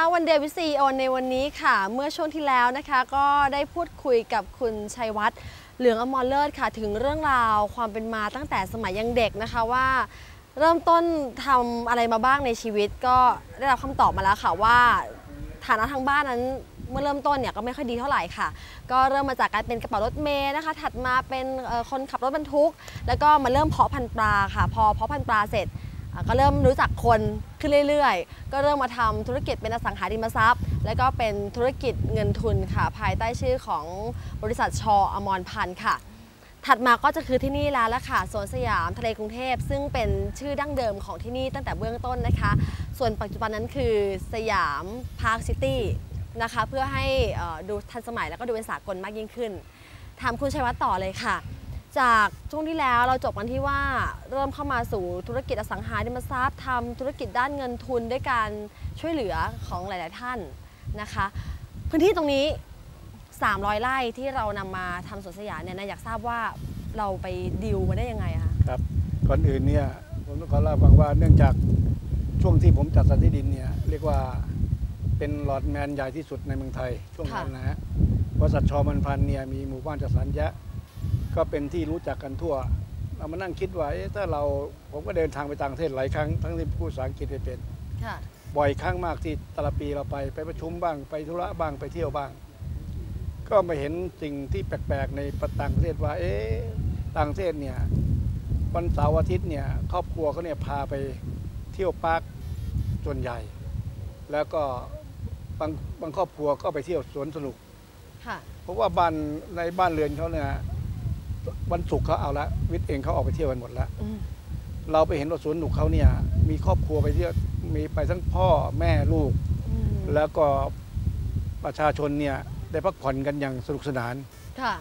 คะวันเดวิซีโอในวันนี้ค่ะ เมื่อช่วงที่แล้วนะคะ ก็ได้พูดคุยกับคุณชัยวัฒน์เหลืองอมรเลิศค่ะ ถึงเรื่องราวความเป็นมาตั้งแต่สมัยยังเด็กนะคะว่าเริ่มต้นทำอะไรมาบ้างในชีวิตก็ได้รับคำตอบมาแล้วค่ะว่าฐานะทางบ้านนั้นเมื่อเริ่มต้นเนี่ยก็ไม่ค่อยดีเท่าไหร่ค่ะ ก็เริ่มมาจากการเป็นกระเป๋ารถเมย์นะคะ ถัดมาเป็นคนขับรถบรรทุก แล้วก็มาเริ่มเพาะพันธุ์ปลาค่ะ พอเพาะพันธุ์ปลาเสร็จ ก็เริ่มรู้จักคนขึ้นเรื่อยๆ ก็เริ่มมาทำธุรกิจเป็นอสังหาริมทรัพย์ แล้วก็เป็นธุรกิจเงินทุนค่ะ ภายใต้ชื่อของบริษัทชออมรพันธ์ค่ะ ถัดมาก็จะคือที่นี่แล้วละค่ะสวนสยามทะเลกรุงเทพ ซึ่งเป็นชื่อดั้งเดิมของที่นี่ตั้งแต่เบื้องต้นนะคะ ส่วนปัจจุบันนั้นคือสยามพาร์คซิตี้นะคะเพื่อให้ดูทันสมัยแล้วก็ดูเป็นสากลมากยิ่งขึ้นถามคุณชัยวัฒน์ต่อเลยค่ะ จากช่วงที่แล้วเราจบกันที่ว่าเริ่มเข้ามาสู่ธุรกิจอสังหาริมทรัพย์ทำธุรกิจด้านเงินทุนด้วยการช่วยเหลือของหลาย ๆ ท่านนะคะ พื้นที่ตรงนี้ 300 ไร่ที่เรานำมาทำสวนสยามเนี่ยนะอยากทราบว่าเราไปดิวมาได้ยังไงคะครับก่อนอื่นเนี่ยผมต้องขอเล่าฟังว่าเนื่องจากช่วงที่ผมจัดสรรที่ดินเนี่ยเรียกว่าเป็นหลอดแมนใหญ่ที่สุดในเมืองไทยช่วงนั้นนะฮะบริษัทชอมันพันเนี่ยมีหมู่บ้านจัดสรรเยอะ ก็เป็นที่รู้จักกันทั่ว เรามานั่งคิดว่าเอ๊ะถ้าเราผมก็เดินทางไปต่างประเทศหลายครั้งทั้งที่พูดภาษาอังกฤษไม่เป็นค่ะบ่อยครั้งมากที่แต่ละปีเราไปไปประชุมบ้างไปธุระบ้างไปเที่ยวบ้าง ก็มาเห็นสิ่งที่แปลกๆในต่างประเทศว่า เอ๊ะต่างประเทศเนี่ยวันเสาร์อาทิตย์เนี่ยครอบครัวเขาเนี่ยพาไปเที่ยวปาร์คส่วนใหญ่ แล้วก็บางบางครอบครัวก็ไปเที่ยวสวนสนุกค่ะเพราะว่าบ้านในบ้านเรือนเขาเนี่ย วันศุกร์เขาเอาละวิทย์เองเขาออกไปเที่ยวกันหมดแล้วอืมเราไปเห็นว่าสวนสนุกเขาเนี่ย มีครอบครัวไปเที่ยวมีไปทั้งพ่อแม่ลูกอืมแล้วก็ประชาชนเนี่ยได้พักผ่อนกันอย่างสนุกสนานค่ะ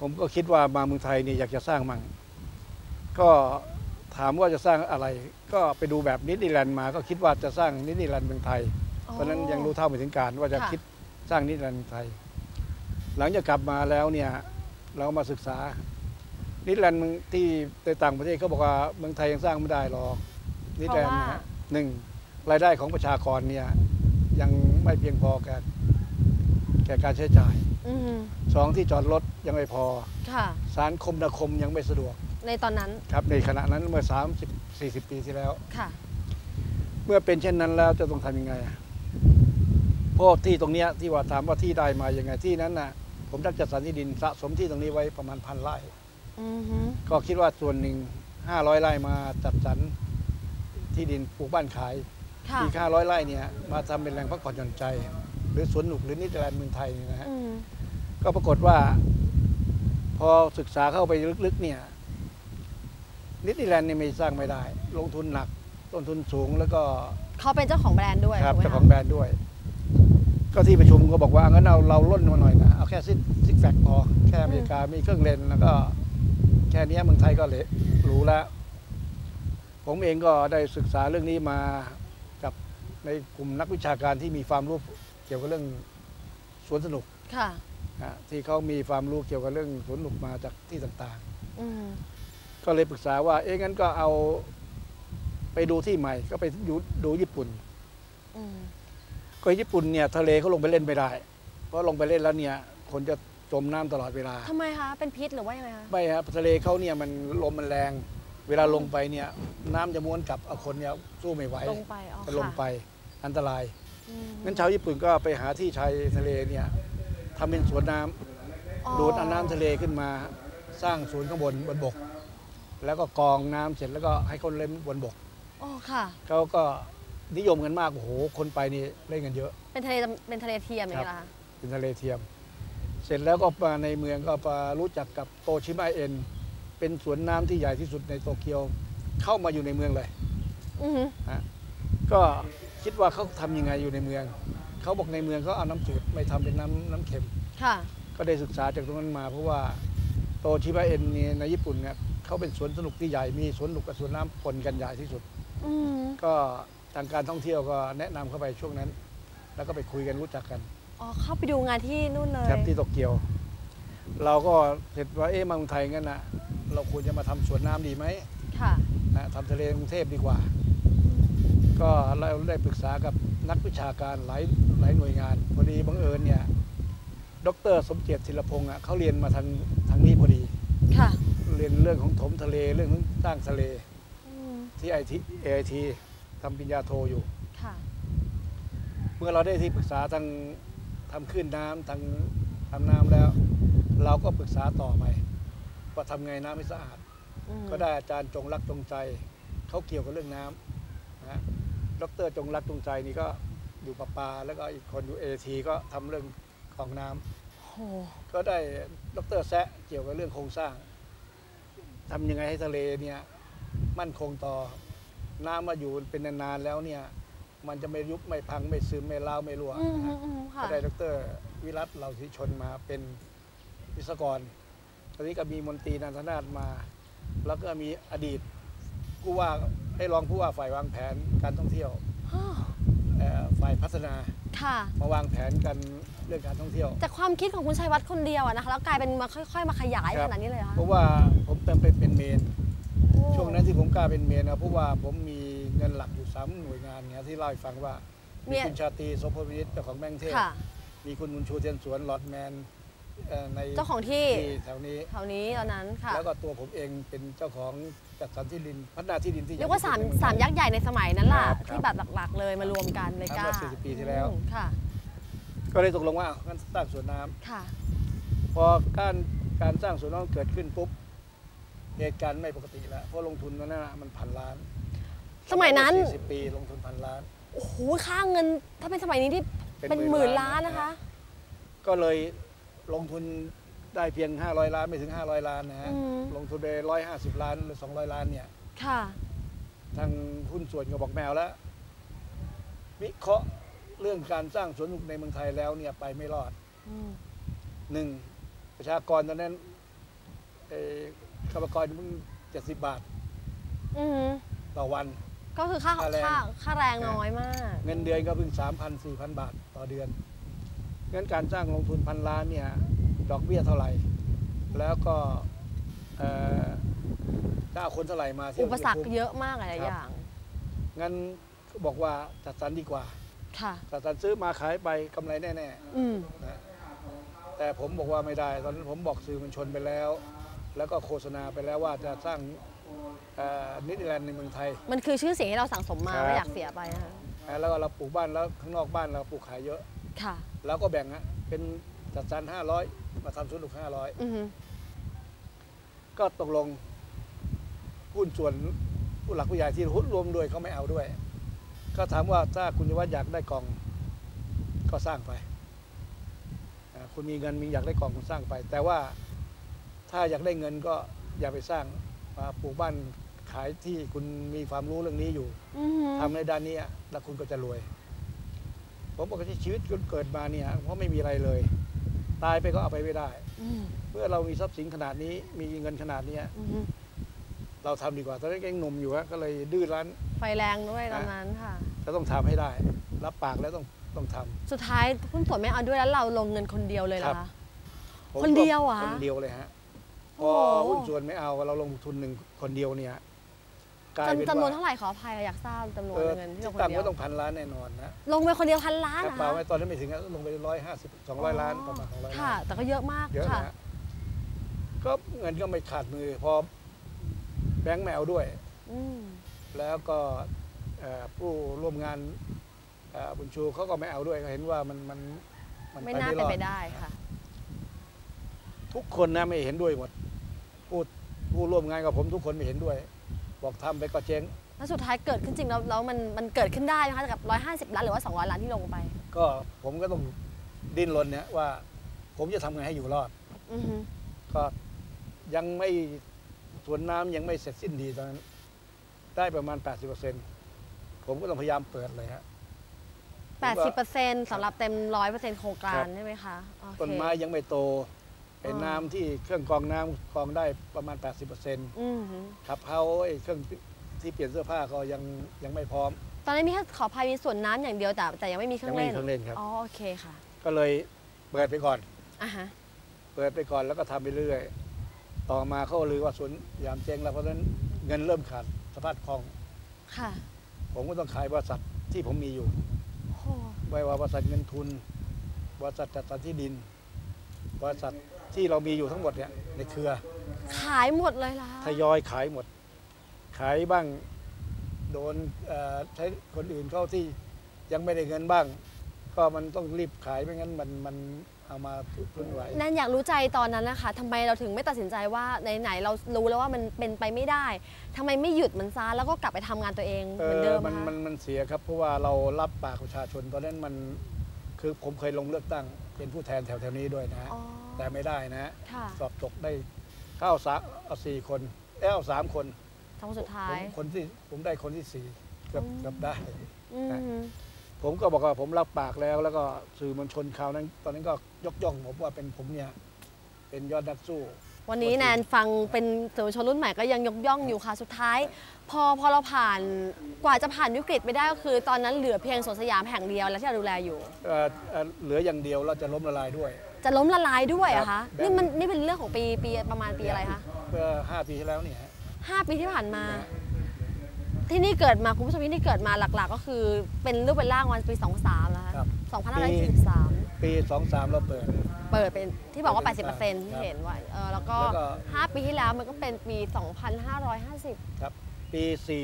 ผมก็คิดว่ามาเมืองไทยเนี่ยอยากจะสร้างมั่งก็ถามว่าจะสร้างอะไร ก็ไปดูแบบนิติแลนด์มา ก็คิดว่าจะสร้างนิติแลนด์เมืองไทย เพราะฉะนั้นยังรู้เท่าไม่ถึงการว่าจะค่ะคิดสร้างนิติแลนด์เมืองไทย หลังจากกลับมาแล้วเนี่ย เรามาศึกษานิติแลนด์เมืองที่ในต่างประเทศเขาบอกว่าเมืองไทยยังสร้างไม่ได้หรอกนิติแลนด์นะฮะหนึ่งรายได้ของประชากรเนี่ยยังไม่เพียงพอแก่แก่การใช้จ่ายอืมสองที่จอดรถยังไม่พอค่ะสารคมนาคมยังไม่สะดวก ในตอนนั้นครับในขณะนั้นเมื่อ 30 40 ปีที่แล้วค่ะ เมื่อเป็นเช่นนั้นแล้วจะต้องทำยังไงอะเพราะที่ตรงเนี้ยที่ว่าถามว่าที่ได้มายังไงที่นั้นน่ะ ผมได้จัดสรรที่ดินสะสมที่ตรงนี้ไว้ประมาณพันไร่อือฮึก็คิดว่าส่วนหนึ่ง500ไร่มาจัดสรรที่ดินปลูกบ้านขายค่ะอีก500ไร่เนี่ยมาทำเป็นแหล่งพักผ่อนหย่อนใจ หรือสวนหนุกหรือนิติแลนด์เมืองไทยนี่นะฮะอืมก็ปรากฏว่า พอศึกษาเข้าไปลึกๆเนี่ยนิติแลนด์เนี่ยไม่สร้างไม่ได้ ลงทุนหนัก ต้นทุนสูงแล้วก็เขาเป็นเจ้าของแบรนด์ด้วยครับถูกไหมเจ้าคะของแบรนด์ด้วย ก็ที่ประชุมก็บอกว่างั้นเราเราล่นมาหน่อยนะเอาแค่ซิกซิกแฟกพอแค่อเมริกามีเครื่องเลนแล้วก็ แค่เนี้ยเมืองไทยก็เละรู้แล้ว ผมเองก็ได้ศึกษาเรื่องนี้มากับในกลุ่มนักวิชาการที่มีความรู้เกี่ยวกับเรื่องสวนสนุกค่ะนะที่เขามีความรู้เกี่ยวกับเรื่องสวนสนุกมาจากที่ต่างอืมๆก็เลยปรึกษาว่า เอ๊ะงั้นก็เอาไปดูที่ใหม่ ก็ไปดูดูญี่ปุ่นอืม ก็ญี่ปุ่นเนี่ยทะเลเขาลงไปเล่นไม่ได้ เพราะลงไปเล่นแล้วเนี่ยคนจะจมน้ำตลอดเวลาทำไมคะเป็นพิษหรือว่ายังไงคะไม่ครับทะเลเขาเนี่ยมันลมมันแรง เวลาลงไปเนี่ยน้ำจะม้วนกลับเอาคนเนี่ยสู้ไม่ไหวลงไปอ๋อจะลงค่ะไปอันตรายอืมงั้นชาวญี่ปุ่นก็ไปหาที่ชายทะเลเนี่ยทำเป็นสวนน้ำอ๋อดูดเอาน้ำทะเลขึ้นมา สร้างศูนย์ข้างบนบนบก แล้วก็กรองน้ำเสร็จแล้วก็ให้คนเล่นบนบกอ๋อค่ะเขาก็ นิยมกันมากโอ้โหคนไปนี่เล่นกันเยอะ เป็นทะเลเป็นทะเลเทียมอย่างนี้เหรอคะเป็นทะเลเทียม เสร็จแล้วก็มาในเมืองก็มารู้จักกับโตชิมะเอ็น เป็นสวนน้ำที่ใหญ่ที่สุดในโตเกียวเข้ามาอยู่ในเมืองเลยอือฮึก็คิดว่าเขาทำยังไงอยู่ในเมือง เขาบอกในเมืองเขาเอาน้ำจืดไม่ทำเป็นน้ำน้ำเค็มค่ะก็ได้ศึกษาจากตรงนั้นมาเพราะว่าโตชิบะเอ็นเนี่ยในญี่ปุ่นเนี่ยเขาเป็นสวนสนุกที่ใหญ่มีสวนสนุกกับสวนน้ำปนกันใหญ่ที่สุดอืมก็ ทางการท่องเที่ยวก็แนะนำเข้าไปช่วงนั้น แล้วก็ไปคุยกันรู้จักกันอ๋อเข้าไปดูงานที่นู่นเลยครับที่โตเกียว เราก็เสร็จว่าเอ๊ะมาเมืองไทยงั้นนะเราควรจะมาทำสวนน้ำดีไหมค่ะนะทำทะเลกรุงเทพดีกว่า ก็เราได้ปรึกษากับนักวิชาการหลายหลายหน่วยงานพอดีบังเอิญเนี่ยดรสมเกียรติศิลพงศ์อะเขาเรียนมาทางทางนี้พอดีค่ะเรียนเรื่องของถมทะเลเรื่องของสร้างทะเลอืมที่ไอทีเอไอที ทำปริญญาโทอยู่ค่ะเมื่อเราได้ที่ปรึกษาทางทำขึ้นน้ำทางทำน้ำแล้ว เราก็ปรึกษาต่อไปว่าทำไงน้ำให้สะอาดอืมก็ได้อาจารย์จงรักจงใจ เขาเกี่ยวกับเรื่องน้ำนะฮะดรจงรักจงใจนี่ก็อยู่ประปา แล้วก็อีกคนอยู่เอทีก็ทำเรื่องของน้ำโหก็ได้ดรแซะเกี่ยวกับเรื่องโครงสร้างทำยังไงให้ทะเลเนี่ยมั่นคงต่อ น้ำมาอยู่เป็นนานๆแล้วเนี่ย มันจะไม่ยุบไม่พังไม่ซึมไม่ร้าวไม่รั่วอืมนะอืฮะมอืมค่ะก็ได้ดรวิรัตเหล่าศรีชนมาเป็นวิศวกร ตอนนี้ก็มีมนตรีนันทนาถมา แล้วก็มีอดีตผู้ว่าให้รองผู้ว่าฝ่ายวางแผนการท่องเที่ยวอ้อเอ่อฝ่ายพัฒนาค่ะมาวางแผนกันเรื่องการท่องเที่ยว จากความคิดของคุณชัยวัฒน์คนเดียวอะนะคะแล้วกลายเป็นมาค่อย ๆ มาขยายครัขบนาดนี้เลยเหรอคะเพราะว่าผมเติมไปเป็นเมนโอ้ ช่วงนั้นที่ผมกล้าเป็นเมนนะเพราะว่าผมมีเงินหลักอยู่สามหน่วยงานเนี่ยที่เล่าให้ฟังว่ามีคุณชาตรีโสพลวินิตเจ้าของแบงค์เทพค่ะมีคุณบุญชูเทียนสวนหลอดแมนเอ่อในเจ้าของที่ที่แถวนี้แถวนี้ตอนนั้นค่ะแล้วก็ตัวผมเองเป็นเจ้าของจัดสรรที่ดินพัฒนาที่ดินที่เรียกว่าสามใหญ่ที่สุดในสามเมืองไทยักษ์ใหญ่ในสมัยนั้นล่ะครับที่แบบหลักๆ เลยมารวมกันเลยกล้าทำมา40ปีที่แล้วอืมค่ะ ก็เลยตกลงว่างั้นสร้างสวนน้ำค่ะ พอการการสร้างสวนน้ำเกิดขึ้นปุ๊บ เหตุการณ์ไม่ปกติแล้วเพราะลงทุนนั้นนะมันพันล้าน สมัยนั้นสิบปีลงทุนพันล้านโอ้โหค่าเงิน ถ้าเป็นสมัยนี้ที่เป็นหมื่นล้านนะคะ ก็เลยลงทุนได้เพียง 500 ล้านไม่ถึง 500 ล้านนะฮะอืมลงทุนไป150 ล้านหรือ 200 ล้านเนี่ย ค่ะ ทางหุ้นส่วนก็บอกแมวแล้ว วิเคราะห์เรื่องการสร้างสวนสนุกในเมืองไทยแล้วเนี่ยไปไม่รอดอืมหนึ่งประชากรตอนนั้น เอ่อข้าพกรเพิ่งเจ็ดสิบบาทอืมต่อวัน ก็คือค่าค่าแรง ค่าค่าแรงน้อยมาก เงินเดือนก็เพิ่งสามพันสี่พันบาทต่อเดือนงั้นการสร้างลงทุนพันล้านเนี่ยดอกเบี้ยเท่าไหร่ แล้วก็เอ่อถ้าเอาคนเท่าไหร่มาเที่ยวอุปสรรคไม่คุ้มเยอะมากหลายๆอย่างงั้นบอกว่าจัดสรรดีกว่าค่ะ จัดสรรซื้อมาขายไปกำไรแน่ อืมๆนะแต่ผมบอกว่าไม่ได้ ตอนนั้นผมบอกสื่อมวลชนไปแล้ว แล้วก็โฆษณาไปแล้วว่าจะสร้างเอ่อนิติแลนด์ในเมืองไทย มันคือชื่อเสียงที่เราสั่งสมมาครับไม่อยากเสียไปนะคะนะแล้วก็เราปลูกบ้านแล้วข้างนอกบ้านเราปลูกขายเยอะ ค่ะ แล้วก็แบ่งฮะเป็นจัดสรรห้าร้อยมาทำสวนลูกห้าร้อยอือฮึก็ตกลงหุ้นส่วนผู้หลักผู้ใหญ่ที่หุ้นรวมด้วยเขาไม่เอาด้วย ก็ถามว่าถ้าคุณยวัฒน์อยากได้กล่อง ก็สร้างไปอ่าคุณมีเงินมีอยากได้กล่องคุณสร้างไป แต่ว่า ถ้าอยากได้เงินก็อย่าไปสร้างมาปลูกบ้านขายที่คุณมีความรู้เรื่องนี้อยู่อือฮึทำในด้านนี้แล้วคุณก็จะรวย ผมบอกว่าชีวิตคุณเกิดมาเนี่ยเพราะไม่มีอะไรเลย ตายไปก็เอาไปไม่ได้ อืมเมื่อเรามีทรัพย์สินขนาดนี้มีเงินขนาดเนี้ยอือฮึเราทำดีกว่าตอนนั้นก็ยังหนุ่มอยู่ฮะก็เลยดื้อรั้น ไฟแรงด้วยตอนนั้นค่ะ จะต้องทำให้ได้ รับปากแล้วต้องต้องทำ สุดท้ายหุ้นส่วนไม่เอาด้วยแล้วเราลงเงินคนเดียวเลยเหรอครัคะบผมคนเดียวเหรอ คนเดียวเลยฮะ พโอ้อโหหุ้นส่วนไม่เอาเราลงทุนหนึ่งคนเดียวเนี่ยกลายเป็นจำจำนวนว่าเท่าไหร่ขออภัยอยากทราบจำนวนเออเงินที่ลที่งคนต่ำเดียก็วต้องพันล้านแน่นอนนะลงไปคนเดียวพันล้านถ้านะเปล่าคะไว้ตอนนั้นไม่ถึงอะลงไปร้อยห้าสิบสองร้อยล้านประมาณสองร้อยล้าค่ะนแต่ก็เยอะมากเยอะค่ะนะฮะก็เงินก็ไม่ขาดมือพอแบงค์แมวด้วยอืมแล้วก็เอ่อผู้ร่วมงานเอ่อบุญชูเขาก็ไม่เอาด้วยเขาเห็นว่ามันมันมันไม่ไปน่าไม่รเป็นอดไปได้ค่ะ ทุกคนนะไม่เห็นด้วยหมด ผู้ผู้ร่วมงานกับผมทุกคนไม่เห็นด้วย บอกทำไปก็เจ๊งแล้วสุดท้ายเกิดขึ้นจริงแล้วแล้วมันมันเกิดขึ้นได้นะคะกับ 150 ล้านหรือว่า 200 ล้านที่ลงไป ก็ผมก็ต้องดิ้นรนเนี่ยว่า ผมจะทำไงให้อยู่รอดอือฮึก็ยังไม่สวนน้ำยังไม่เสร็จสิ้นดีตอนนั้น ได้ประมาณ 80%ผมก็ต้องพยายามเปิดเลยฮะ80%สำหรับเต็ม 100%โครงกาครัรบใช่ไหมคะโอเคต้นไม้ยังไม่โต ไอ้อ๋อน้ำที่เครื่องกรองน้ำกรองได้ประมาณ 80%อือฮึขับเฮาไอ้เครื่องที่เปลี่ยนเสื้อผ้าก็ยังยังไม่พร้อม ตอนนี้มีแค่ขออภัยมีส่วนน้ำอย่างเดียวแต่แต่ยังไม่มีเครื่ยัองไม่เล่มีนเครื่องเล่นครับอ๋อโอเคค่ะ ก็เลยเปิดไปก่อนอะฮะเปิดไปก่อนแล้วก็ทำไปเรื่อย ต่อมาเขาลือว่าสวนยามเจ๊งแล้วเพราะฉะนั้นเงินเริ่มขาดสภาพคล่องค่ะพผมก็ต้องขายบริษัทที่ผมมีอยู่โอ้โหไม่ว่าบริษัทเงินทุน บริษัทจัดสรรที่ดิน บริษัท ที่เรามีอยู่ทั้งหมดเนี่ยในเครือ ขายหมดเลยล่ะทยอยขายหมด ขายบ้างโดนเอ่อใช้คนอื่นเข้าที่ยังไม่ได้เงินบ้าง ก็มันต้องรีบขายไม่งั้นมันมันเอามาพึ่งไหวแนนอยากรู้ใจตอนนั้นนะคะทำไมเราถึงไม่ตัดสินใจว่าไหนๆเรารู้แล้วว่ามันเป็นไปไม่ได้ทำไมไม่หยุดมันซะแล้วก็กลับไปทำงานตัวเองเอเหมือนอเดิมมันอะมันมันเสียครับ เพราะว่าเรารับปากประชาชนตอนนั้นมันคือผมเคยลงเลือกตั้งเป็นผู้แทนแถวแถวๆนี้ด้วยนะฮะ อ๋อ แต่ไม่ได้นะฮะค่ะสอบตกได้เข้าสามเอาสี่คนเอ้าสามคนสองสุดท้าผยมคนที่ผมได้คนที่สี่เกือบอืมเกือบได้ อืมผมก็บอกว่าผมรับปากแล้ว แล้วก็สื่อมวลชนคราวนั้น ตอนนั้นก็ยกย่องผมว่าเป็นผมเนี่ย เป็นยอดนักสู้ วันนี้แนนฟังเป็นสื่อมวลชนรุ่นใหม่ก็ยังยกย่องอยู่ค่ะสุดท้าย พอพอเราผ่านกว่าจะผ่านวิกฤตไปได้ก็คือ ตอนนั้นเหลือเพียงสวนสยามแห่งเดียวแล้วที่เราดูแลอยู่ เอ่อเอ่อเหลืออย่างเดียวเราจะล้มละลายด้วย จะล้มละลายด้วยเหรอะครัคะบนี่มันนี่เป็นเรื่องของปีปีประมาณปีอะไรคะเมื่อห้าปีที่แล้วเนี่ยฮะห้าปีที่ผ่านมานะที่นี่เกิดมาคุณผู้ชมที่นี่เกิดมาหลักๆ ก็คือเป็นรูปเป็นร่างวันปี 23แล้วครับ2543ปีสองสามเราเปิด เปิดเป็นที่บอกว่าเปิด80%เป็นที่เห็นไว้เออแล้วก็แล้วก็ 5 ปีที่แล้วมันก็เป็นปี 2550 ครับ ปี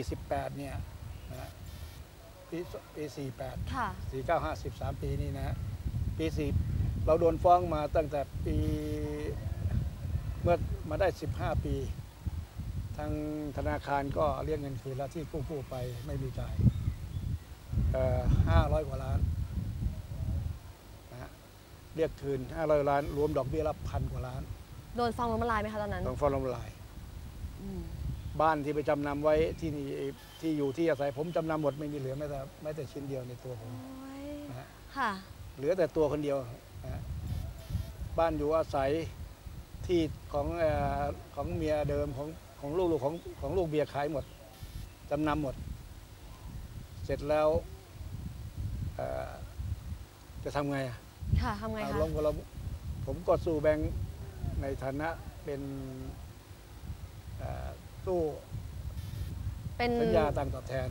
48 เนี่ยนะฮะปีปี 48 ค่ะ 49 53 ปีนี่นะฮะปี 4 เราโดนฟ้องมาตั้งแต่ปีเมื่อมาได้ 15 ปี ทางธนาคารก็เรียกเงินคืนแล้วที่กู้กู้ไปไม่มีจ่ายห้าร้อยกว่าล้านนะฮะเรียกคืน500ล้าน รวมดอกเบี้ยละพันกว่าล้าน โดนฟ้องล้มละลายไหมคะตอนนั้นต้องฟ้องล้มละลายอืมบ้านที่ไปจำนำไว้ที่นี่ที่อยู่ที่อาศัยผมจำนำหมดไม่มีเหลือแม้แต่แม้แต่ชิ้นเดียวในตัวผมโอ้ยนะฮะค่ะเหลือแต่ตัวคนเดียวนะฮะ บ้านอยู่อาศัยที่ของเออของเมียเดิมของของลูกลูกของของลูกเบียร์ขายหมดจำนำหมด เสร็จแล้วเอ่อจะทำไงอะค่ะทำไงเอาคะลงก็เราผมก็สู้แบงค์ในฐานะเป็นเอ่อสู้เป็นสัญญาต่างตอบแทน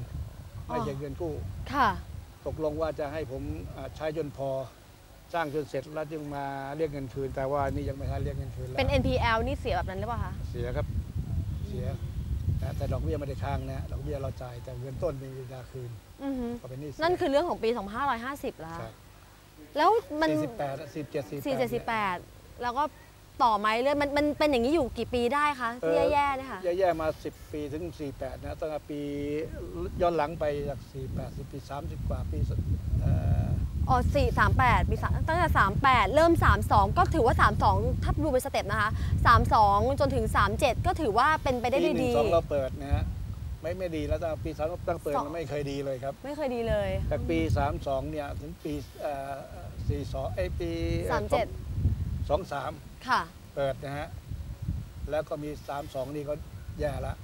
อ๋อไม่ใช่เงินกู้ค่ะ ตกลงว่าจะให้ผมอ่าใช้จนพอ สร้างจนเสร็จแล้วจึงมาเรียกเงินคืน แต่ว่านี่ยังไม่ทันเรียกเงินคืนแล้วเป็น NPL นี่เสียแบบนั้นหรือเปล่าคะเสียครับเสียนะแต่ดอกเบี้ยไม่ได้ค้างนะดอกเบี้ยเราจ่ายแต่เงินต้นมีเวลาคืนอือหือก็เป็นหนี่นั่นคือเรื่องของปี 2550แล้วครับแล้วมันสี่สิบแปดสี่เจ็ดสี่4 7 8แล้วก็ต่อไหมเรื่อยมันมันเป็นอย่างนี้อยู่กี่ปีได้คะที่แย่ๆเนี่ยค่ะแย่ๆมา 10 ปีถึง 48 นะตั้งแต่ปีย้อนหลังไปจาก 48 10ปี 30 กว่าปีเอ่อ อ๋อสี่สามแปดปีสามตั้งแต่สามแปดเริ่มสามสองก็ถือว่าสามสองถ้าดูเป็นสเต็ปนะคะสามสองจนถึงสามเจ็ดก็ถือว่าเป็นไปได้ปีด้วยหนึ่ดีงสองเราเปิดนะฮะไม่ไม่ดีแล้วตั้งแต่ปีสามตั้งเปิดสองมันไม่เคยดีเลยครับ ไม่เคยดีเลยจากปี32เนี่ยถึงปีเอ่อ42ไอยปีสามเจ็ด23ค่ะ เปิดนะฮะแล้วก็มี32นี่ก็แย่ละ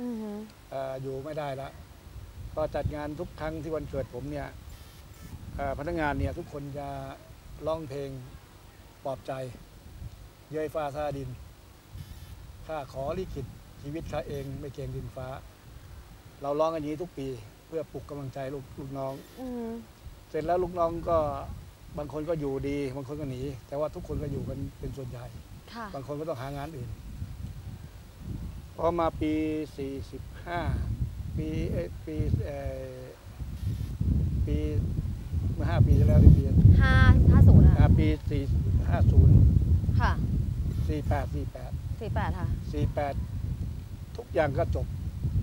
อือหือเอ่ออยู่ไม่ได้ละก็จัดงานทุกครั้งที่วันเกิดผมเนี่ยเอ่อ พนักงานเนี่ยทุกคนจะร้องเพลงปลอบใจ เย้ยฟ้าซาดิน ข้าขอลิขิตชีวิตข้าเองไม่เกรงดินฟ้า เราร้องอันนี้ทุกปีเพื่อปลุกกำลังใจลูกลูกน้องอือหือเสร็จแล้วลูกน้องก็บางคนก็อยู่ดี บางคนก็หนี แต่ว่าทุกคนก็อยู่กันเป็นส่วนใหญ่ค่ะบางคนก็ต้องหางานอื่น พอมาปี 45 ปีเอ้ยปีเอ่อปี เมื่อ5ปีที่แล้วที่ปีห้าห้าศูนย์อ่าค่ะปี4 50ค่ะ48 48สี่แปดค่ะ48ทุกอย่างก็จบ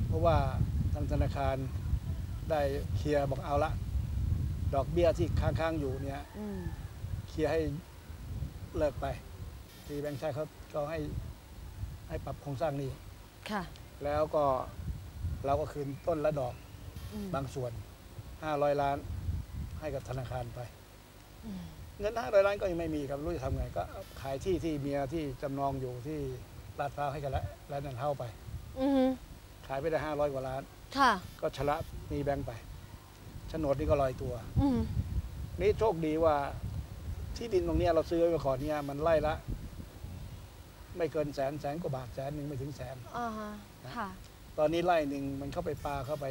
เพราะว่าทางธนาคารได้เคลียร์บอกเอาละ ดอกเบี้ยที่ค้างๆอยู่เนี่ยอืมเคลียร์ให้เลิกไป ที่แบงค์ชาติเขาเขาให้ให้ปรับโครงสร้างหนี้ ค่ะแล้วก็เราก็คืนต้นและดอกอืมบางส่วน 500 ล้าน ให้กับธนาคารไปอืมเงิน500ล้านก็ยังไม่มีครับรู้จะทำไง ก็ขายที่ที่เมียที่จำนองอยู่ที่ลาดพร้าวให้กันแล้วแล้วนั่นเท่าไปอือหือขายไปได้500กว่าล้านค่ะก็ชะละหนีแบงค์ไปโฉนดนี่ก็ลอยตัวอืมนี่โชคดีว่าที่ดินตรงเนี้ยเราซื้อไว้ก่อนเนี่ยมันไล่ละ ไม่เกินแสนแสนกว่าบาทแสนหนึ่งไม่ถึงแสนอ่าฮะค่ะตอนนี้ไล่หนึ่งมันเข้าไปปลาเข้าไป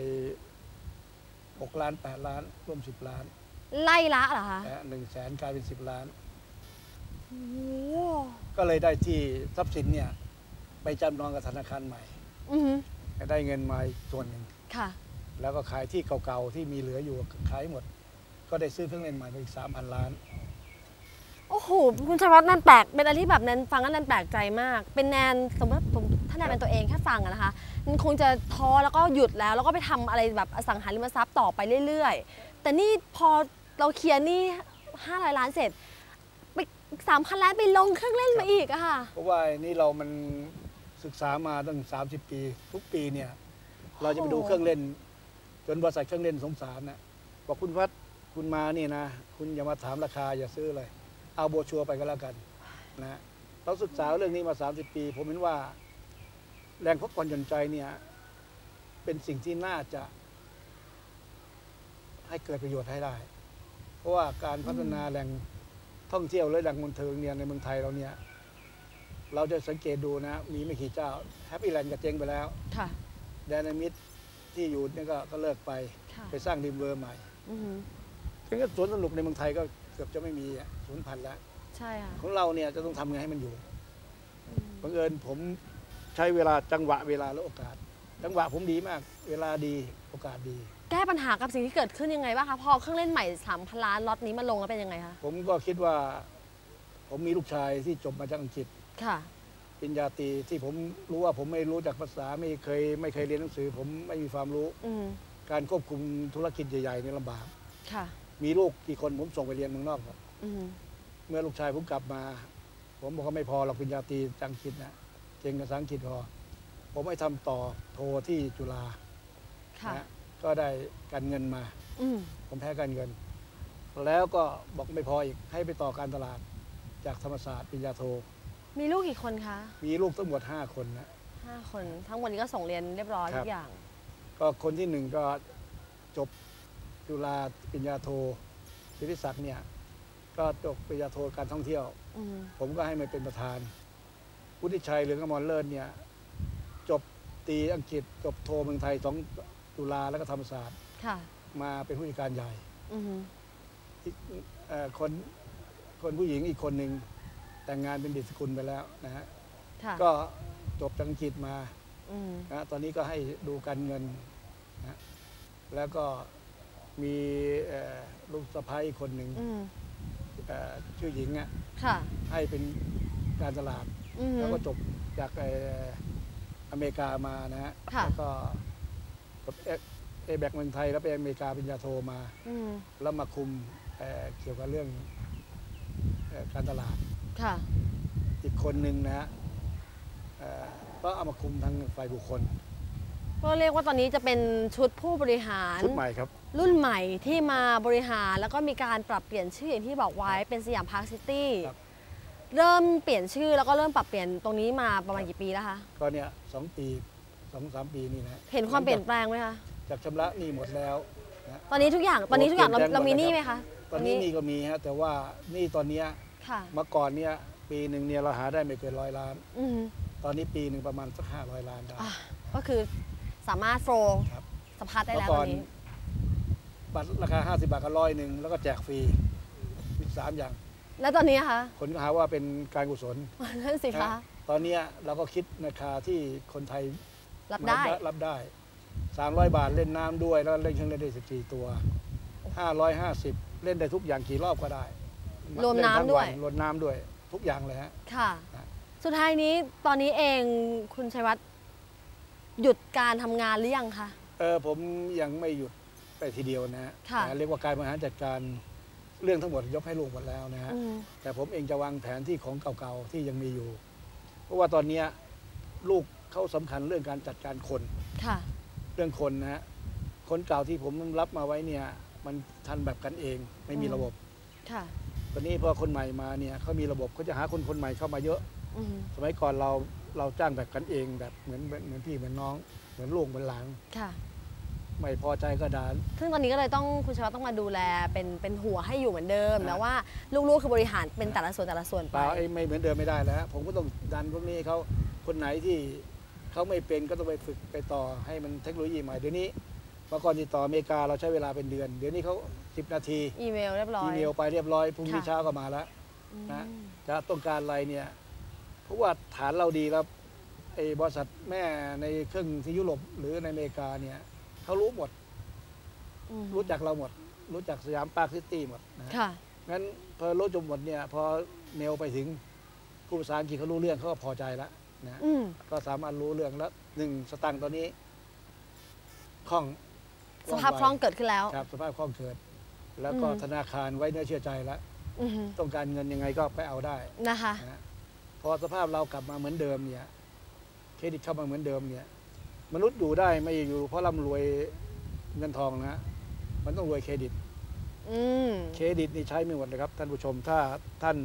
6ล้าน8ล้านร่วม10ล้าน ไล่ละเหรอคะนะหนึ่งแสนกลายเป็น10ล้านโอ้โหก็เลยได้ที่ทรัพย์สินเนี่ย ไปจำนองกับธนาคารใหม่อือหือได้เงินมาอีกส่วนหนึ่งค่ะ แล้วก็ขายที่เก่าๆที่มีเหลืออยู่ขายหมด ก็ได้ซื้อเครื่องเล่นใหม่ไปอีก3,000ล้าน โอ้โห คุณชัยวัฒน์นั่นแปลก เป็นอะไรที่แบบแนนฟังแล้วแนนแปลกใจมาก เป็นแนนสมมติผมถ้าแนนเป็นตัวเองแค่ฟังอะนะคะมันคงจะท้อแล้วก็หยุดแล้ว แล้วก็ไปทำอะไรแบบอสังหาริมทรัพย์ต่อไปเรื่อยๆ แต่นี่พอ เราเคลียร์หนี่500 ล้านเสร็จไป3,000ล้านไปลงเครื่องเล่นมาอีกอะค่ะ เพราะว่านี่เรามันศึกษามาตั้ง 30 ปี ทุกปีเนี่ย เราจะไปดูเครื่องเล่น จนบริษัทเครื่องเล่นสงสารนะบอกคุณพัดคุณมานี่นะ คุณอย่ามาถามราคาอย่าซื้อเลย เอาโบชัวไปก็แล้วกันนะเราศึกษาเรื่องนี้มา 30 ปี ผมเห็นว่า แรงพักผ่อนหย่อนใจเนี่ย เป็นสิ่งที่น่าจะ ให้เกิดประโยชน์ให้ได้ เพราะว่าการพัฒนาแหล่งท่องเที่ยวและแหล่งบันเทิงเนี่ยในเมืองไทยเราเนี่ยเราจะสังเกตดูนะ มีไม่กี่เจ้าแฮปปี้แลนด์ก็เจ๊งไปแล้วค่ะแดนามิดที่อยู่เนี่ยก็ก็เลิกไปค่ะไปสร้างริมเวอร์ใหม่อือหือถึงก็สวนสนุกในเมืองไทยก็เกือบจะไม่มีอะสูญพันธุ์แล้วใช่ค่ะของเราเนี่ยจะต้องทำไงให้มันอยู่อืมบังเอิญผมใช้เวลาจังหวะเวลาและโอกาส จังหวะผมดีมาก เวลาดีโอกาสดี แก้ปัญหากับสิ่งที่เกิดขึ้นยังไงบ้างคะพอเครื่องเล่นใหม่3,000ล้านล็อตนี้มาลงแล้วเป็นยังไงคะผมก็คิดว่า ผมมีลูกชายที่จบมาจากอังกฤษค่ะปริญญาตรีที่ผมรู้ว่าผมไม่รู้จากภาษาไม่เคย ไม่เคยเรียนหนังสือ ผมไม่มีความรู้ อืมการควบคุมธุรกิจใหญ่ๆเนี่ยลำบาก ค่ะ มีลูกกี่คนผมส่งไปเรียนเมืองนอกหมดอืมเมื่อลูกชายผมกลับมา ผมบอกว่าไม่พอหรอกปริญญาตรีจากอังกฤษนะเก่งภาษาอังกฤษพอผมให้ทำต่อโทที่จุฬาค่ะ นะ ก็ได้การเงินมาอืมผมแพ้การเงิน แล้วก็บอกไม่พออีกให้ไปต่อการตลาดจากธรรมศาสตร์ปริญญาโท มีลูกกี่คนคะ มีลูกทั้งหมด 5 คนนะห้าคนทั้งหมดนี้ก็ส่งเรียนเรียบร้อยครัทุบกอย่าง ก็คนที่หนึ่งก็จบจุฬาปริญญาโทศิริศักดิ์เนี่ย ก็จบปริญญาโทการท่องเที่ยวอืมผมก็ให้มันเป็นประธานวุฒิชัยเหลืองอมรเลิศเนี่ย จบตรีอังกฤษจบโทเมืองไทยสอง จุฬาแล้วก็ธรรมศาสตร์ค่ะมาเป็นผู้จัดการใหญ่อืมอีกเอ่อคนคนผู้หญิงอีกคนหนึ่งแต่งงานเป็นดิสกุลไปแล้วนะฮะค่ะก็จบจากอังกฤษมาอืมนะตอนนี้ก็ให้ดูการเงินนะแล้วก็มีเอ่อลูกสะพ้ายอีกคนหนึ่งอืมเอ่อชื่อหญิงอะค่ะให้เป็นการตลาดอืมแล้วก็จบจากเอ่ออเมริกามานะฮะค่ะแล้วก็ เอแบกเมืองไทยแล้วไปอเมริกาปริญญาโทมาอืมแล้วมาคุมเอ่อเกี่ยวกับเรื่องเอ่อการตลาดค่ะอีกคนหนึ่งนะฮะเอ่อก็เอามาคุมทางฝ่ายบุคคล ก็เรียกว่าตอนนี้จะเป็นชุดผู้บริหารชุดใหม่ครับ รุ่นใหม่ที่มาบริหารแล้วก็มีการปรับเปลี่ยนชื่ออย่างที่บอกไว้เป็นสยามพาร์คซิตี้ครับเริ่มเปลี่ยนชื่อแล้วก็เริ่มปรับเปลี่ยนตรงนี้มาประมาณกี่ปีแล้วคะก็เนี่ยสองปี สองสามปีนี่นะเห็นความเปลี่ยนแปลงไหมคะจากชำระหนี้หมดแล้วนะตอนนี้ทุกอย่างตอนนี้ทุกอย่างเราเปลี่ยนแปลงเรามีหมดหนี้แล้วไหมครับคะตอนนี้หนี่ก็มีฮะแต่ว่าหนี่ตอนเนี้ยค่ะเมื่อก่อนเนี่ยปีหนึ่งเนี่ยเราหาได้ไม่เกินร้อยล้านอืมตอนนี้ปีหนึ่งประมาณสักห้าร้อยล้านได้อะก็คือสามารถโฟลว์ครับสะพัดได้แล้วเมื่อก่ตออนนนี้บัตรราคา50บาทก็ร้อยหนึ่งแล้วก็แจกฟรีมีสามอย่าง แล้วตอนนี้นะคะคนก็หาว่าเป็นการกุศลนั่นสิคะนะตอนเนี้ยเราก็คิดราคาที่คนไทย รับได้ รับได้ 300 บาทเล่นน้ำด้วย แล้วเล่นเครื่องเล่นได้ 14 ตัว 550 เล่นได้ทุกอย่างกี่รอบก็ได้รวมเล่น้ำทั้งด้วยรวมน้ำด้วยทุกอย่างเลยฮะค่ะนะสุดท้ายนี้ตอนนี้เองคุณชัยวัฒน์หยุดการทำงานหรือยังคะเออผมยังไม่หยุดไปทีเดียวนะฮะค่ะแต่เรียกว่าการบริหารจัดการเรื่องทั้งหมดยกให้ลูกหมดแล้วนะฮะอืมแต่ผมเองจะวางแผนที่ของเก่าๆที่ยังมีอยู่ เพราะว่าตอนเนี้ยลูก เขาสำคัญเรื่องการจัดการคนค่ะเรื่องคนนะฮะคนเก่าที่ผมรับมาไว้เนี่ย มันทันแบบกันเองไม่มีอืมระบบค่ะตอนนี้พอคนใหม่มาเนี่ยเขามีระบบเขาจะหาคนคนใหม่เข้ามาเยอะอืมสมัยก่อนเราเราจ้างแบบกันเองแบบเหมือนเหมือนเหมือนพี่เหมือนน้อง เหมือนลูกเหมือนหลานค่ะ ไม่พอใจก็ด่าซึ่งตอนนี้ก็เลยต้องคุณชัยวัฒน์ต้องมาดูแลเป็นเป็นหัวให้อยู่เหมือนเดิมอ่าแต่ว่าลูกๆคือบริหารเป็นแต่ละส่วนแต่ละส่วนเปไปล่าไอ้ไม่เหมือนเดิมไม่ได้แล้วผมก็ต้องดันพวกนี้ให้เขาคนไหนที่ เขาไม่เป็นก็ต้องไปฝึกไปต่อให้มันเทคโนโลยีใหม่เดี๋ยวนี้มื่อก่อนติดต่ออเมริกาเราใช้เวลาเป็นเดือน เดี๋ยวนี้เขา10 นาที อีเมลเรียบร้อย อีเมลไปเรียบร้อยพรุ่งนี้ค่ะ เช้าก็มาแล้วอืมนะจะต้องการอะไรเนี่ยเพราะว่าฐานเราดีแล้วไอ้บริษัทแม่ในเครื่องที่ยุโรปหรือในอเมริกาเนี่ยเขารู้หมด อืมรู้จักเราหมด รู้จักสยามปาร์คซิตี้หมดนะค่ะ งั้นพอรู้จบหมดเนี่ยพอเมลไปถึงผู้ภาษาอังกฤษเขารู้เรื่องเขาก็พอใจแล้ว นะอืมก็สามารถรู้เรื่องแล้วหนึ่งสตังค์ตอนนี้คล่องสภาพคล่องเกิดขึ้นแล้วครับสภาพคล่องเกิด แล้วก็อืมธนาคารไว้เนื้อเชื่อใจแล้วอืมต้องการเงินยังไงก็ไปเอาได้นะคะนะพอสภาพเรากลับมาเหมือนเดิมเนี่ยเครดิตเข้ามาเหมือนเดิมเนี่ยมนุษย์อยู่ได้ไม่อยู่เพราะร่ำรวยเงินทองนะมันต้องรวยเครดิตอืมเครดิตนี่ใช้ไม่หมดเลยครับ ท่านผู้ชมถ้าท่าน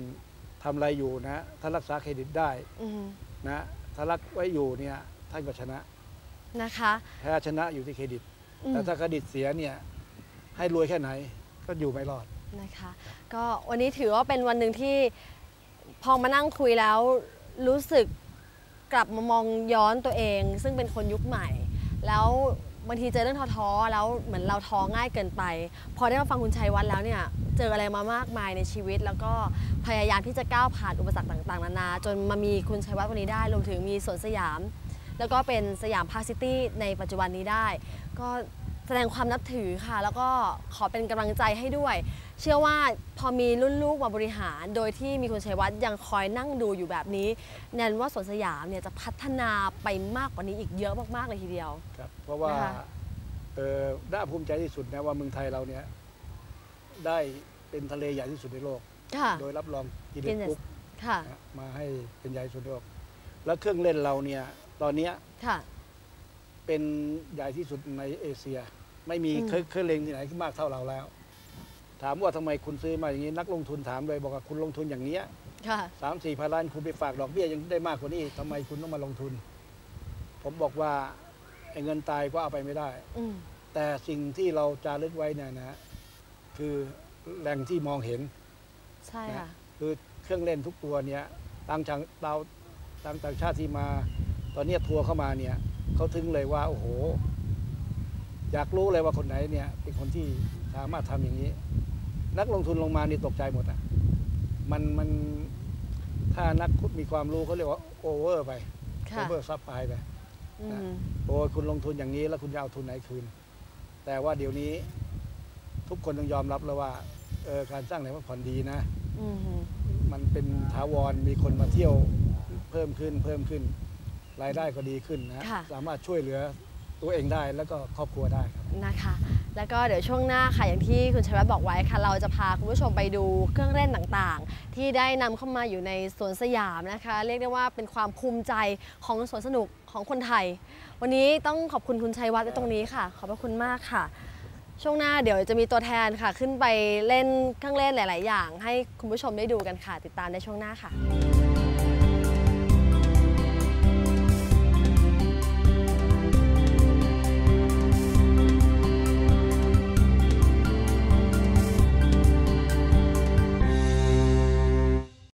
ทำอะไรอยู่นะถ้ารักษาเครดิตได้อืม นะถ้ารักไว้อยู่เนี่ยท่านก็ชนะนะคะแพ้ชนะอยู่ที่เครดิตอืมแต่ถ้าเครดิตเสียเนี่ยให้รวยแค่ไหนก็อยู่ไม่รอดนะคะก็วันนี้ถือว่าเป็นวันหนึ่งที่พอมานั่งคุยแล้วรู้สึกกลับมามองย้อนตัวเอง ซึ่งเป็นคนยุคใหม่ แล้ว บางทีเจอเรื่องท้อๆแล้วเหมือนเราท้อง่ายเกินไป พอได้มาฟังคุณชัยวัฒน์แล้วเนี่ยเจออะไรมามากมายในชีวิต แล้วก็พยายามที่จะก้าวผ่านอุปสรรคต่างๆนานา จนมามีคุณชัยวัฒน์วันนี้ได้รวมถึงมีสวนสยาม แล้วก็เป็นสยามพาร์คซิตี้ในปัจจุบันนี้ได้ ก็แสดงความนับถือค่ะ แล้วก็ขอเป็นกำลังใจให้ด้วย เชื่อว่าพอมีรุ่นลูกมาบริหาร โดยที่มีคุณชัยวัฒน์ยังคอยนั่งดูอยู่แบบนี้แนนว่าสวนสยามเนี่ยจะพัฒนาไปมากกว่านี้อีกเยอะมาก ๆ เลยทีเดียวครับเพราะว่านะคะเออน่าภูมิใจที่สุดนะว่าเมืองไทยเราเนี่ยได้เป็นทะเลใหญ่ที่สุดในโลกค่ะโดยรับรองกินเน Guinness บุ๊กค่ะมาให้เป็นใหญ่ที่สุดในโลก แล้วเครื่องเล่นเราเนี่ยตอนเนี้ยค่ะเป็นใหญ่ที่สุดในเอเชีย ไม่มีอืมเครื่องเครื่องเล่นที่ไหนที่มากเท่าเราแล้ว ถามว่าทำไมคุณซื้อมาอย่างนี้นักลงทุนถามเลยบอกว่าคุณลงทุนอย่างเนี้ยค่ะสามสี่พันล้านคุณไปฝากดอกเบี้ยยังได้มากกว่านี้ทำไมคุณต้องมาลงทุน ผมบอกว่าไอ้เงินตายก็เอาไปไม่ได้อืมแต่สิ่งที่เราจารึกไว้เนี่ยนะคือแหล่งที่มองเห็น ใช่ค่ะคือเครื่องเล่นทุกตัวเนี่ยต่างชาติเราต่างต่างชาติที่มา ตอนเนี้ยทัวร์เข้ามาเนี่ยเขาถึงเลยว่า โอ้โห อยากรู้เลยว่าคนไหนเนี่ย เป็นคนที่สามารถทำอย่างนี้ นักลงทุนลงมานี่ตกใจหมดอะมันมันถ้านักมีความรู้เขาเรียกว่าโอเวอร์ไปโอค่ะเวอร์ซับไปไปอืมโอ้ยคุณลงทุนอย่างนี้แล้วคุณจะเอาทุนไหนคืน แต่ว่าเดี๋ยวนี้ทุกคนต้องยอมรับแล้วว่าเออการสร้างแหล่งพักผ่อนดีนะอืมมันเป็นถาวรมีคนมาเที่ยวเพิ่มขึ้นเพิ่มขึ้น รายได้ก็ดีขึ้นนะค่ะสามารถช่วยเหลือตัวเองได้แล้วก็ครอบครัวได้ครับนะคะ แล้วก็เดี๋ยวช่วงหน้าค่ะอย่างที่คุณชัยวัฒน์บอกไว้ค่ะเราจะพาคุณผู้ชมไปดูเครื่องเล่นต่างๆ ที่ได้นำเข้ามาอยู่ในสวนสยามนะคะ เรียกได้ว่าเป็นความภูมิใจของสวนสนุกของคนไทย วันนี้ต้องขอบคุณคุณชัยวัฒน์ในตรงนี้ค่ะ ขอบพระคุณมากค่ะ ช่วงหน้าเดี๋ยวจะมีตัวแทนค่ะ ขึ้นไปเล่นเครื่องเล่นหลาย ๆ อย่าง ให้คุณผู้ชมได้ดูกันค่ะ ติดตามในช่วงหน้าค่ะ